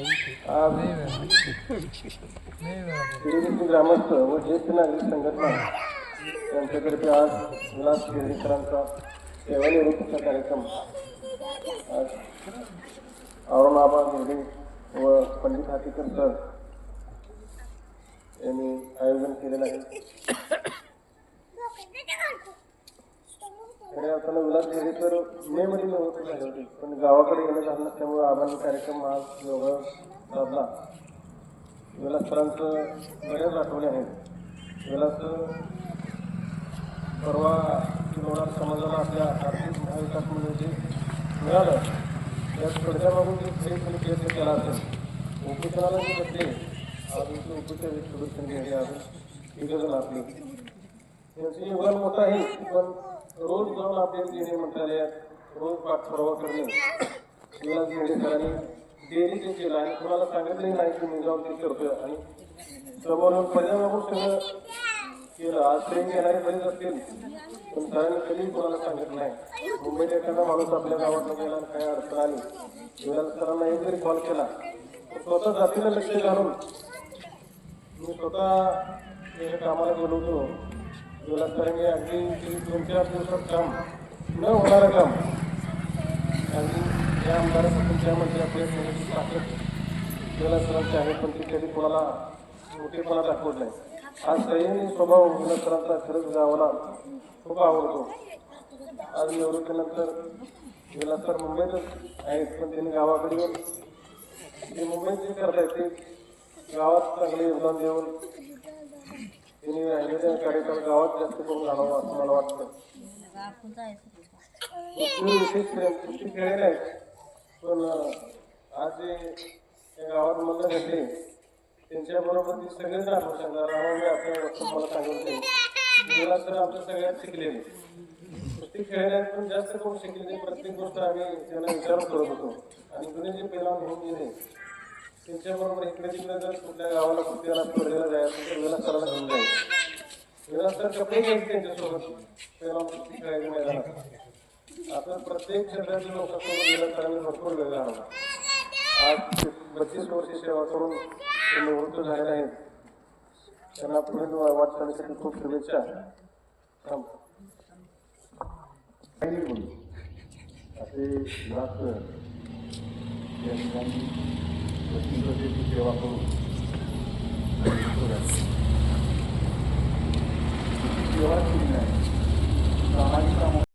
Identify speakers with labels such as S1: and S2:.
S1: आज ग्रामस्थ व ज्येष्ठ नागरिक संघटना यांच्यातर्फे आज विलास केंद्रेकरांचा सेवानिवृत्तीचा कार्यक्रम आज औरंगाबादमध्ये व पंडित हातीकर सर यांनी आयोजन केलेलं आहे. खऱ्या अर्थानं विलास तर मे मध्ये निवृत्त झाले पण गावाकडे गेलं झालं त्यामुळे आबांनी कार्यक्रम आज योगा साधला विलास सरांचं बऱ्याच आठवणी आहेत. विलास परवा लोणार समाजाला आपल्या आर्थिक महाविकास म्हणजे जे मिळालं त्यात कडच्या मागून जे खरी प्रयत्न केला असेल. उपोषणाला जे बदले अजून ते उपोषण सदस्य घेणे अजून. एक आपली आपले. त्यांचं योगदान मोठं आहे पण रोज जाऊन आपल्याला देणे मंत्रालयात रोज पाठपुरावा करणे. विलास सरांनी डेली ते केलं आणि कोणाला सांगितलंही नाही की मी जाऊन ते करतोय. आणि समोर येऊन पर्यावरण सगळं केलं. आज ट्रेन घेणारे बरेच असतील. पण सरांनी कधीही कोणाला सांगितलं नाही. मुंबईत एखादा माणूस आपल्या गावात गेला काय अडचण आली. विलास सरांना एक जरी कॉल केला तर स्वतः जातीला लक्ष घालून मी स्वतः या कामाला गेलो होतो. विलास अगदी दोन चार दिवसात काम न होणारं काम. आणि या आमदारासाठी त्या म्हणजे आपल्या सोन्याची ताकद विलास आहे पण ती कधी कोणाला मोठेपणा दाखवत नाही. हा संयमी स्वभाव विलास खरंच गावाला खूप आवडतो. आज निवृत्तीनंतर विलास मुंबईतच आहेत पण त्यांनी गावाकडे येऊन जे मुंबईत जे करतायत ते गावात चांगले योगदान देऊन कार्यक्रम गावात जास्त करून घालावा असं मला वाटतं? तुम्ही विशेष प्रेम खेळले पण आज जे गावात मुलं घडले त्यांच्याबरोबर ती सगळेच राहू शकणार रामाने आपल्या तुम्हाला मला सांगितले मला तर आमच्या सगळ्यात शिकलेले. कुस्ती खेळण्यात पण जास्त करून शिकलेले प्रत्येक गोष्ट आम्ही त्यांना विचारून करत होतो. आणि जुने जे पहिला होऊन गेले त्यांच्याबरोबर इकडे तिकडे जर कुठल्या गावाला कुठल्याला स्पर्धेला जायचं तर घेऊन जायचं. वेळा सर कपडे त्यांच्यासोबत त्याला कुस्ती मैदानात. आता प्रत्येक क्षेत्रातील लोकांसोबत गेल्या सरांनी भरपूर वेळ आहोत आज बत्तीस वर्ष सेवा करून ते निवृत्त झालेले आहेत. त्यांना पुढील वाटचालीसाठी खूप शुभेच्छा.
S2: असे या ठिकाणी सेवा करून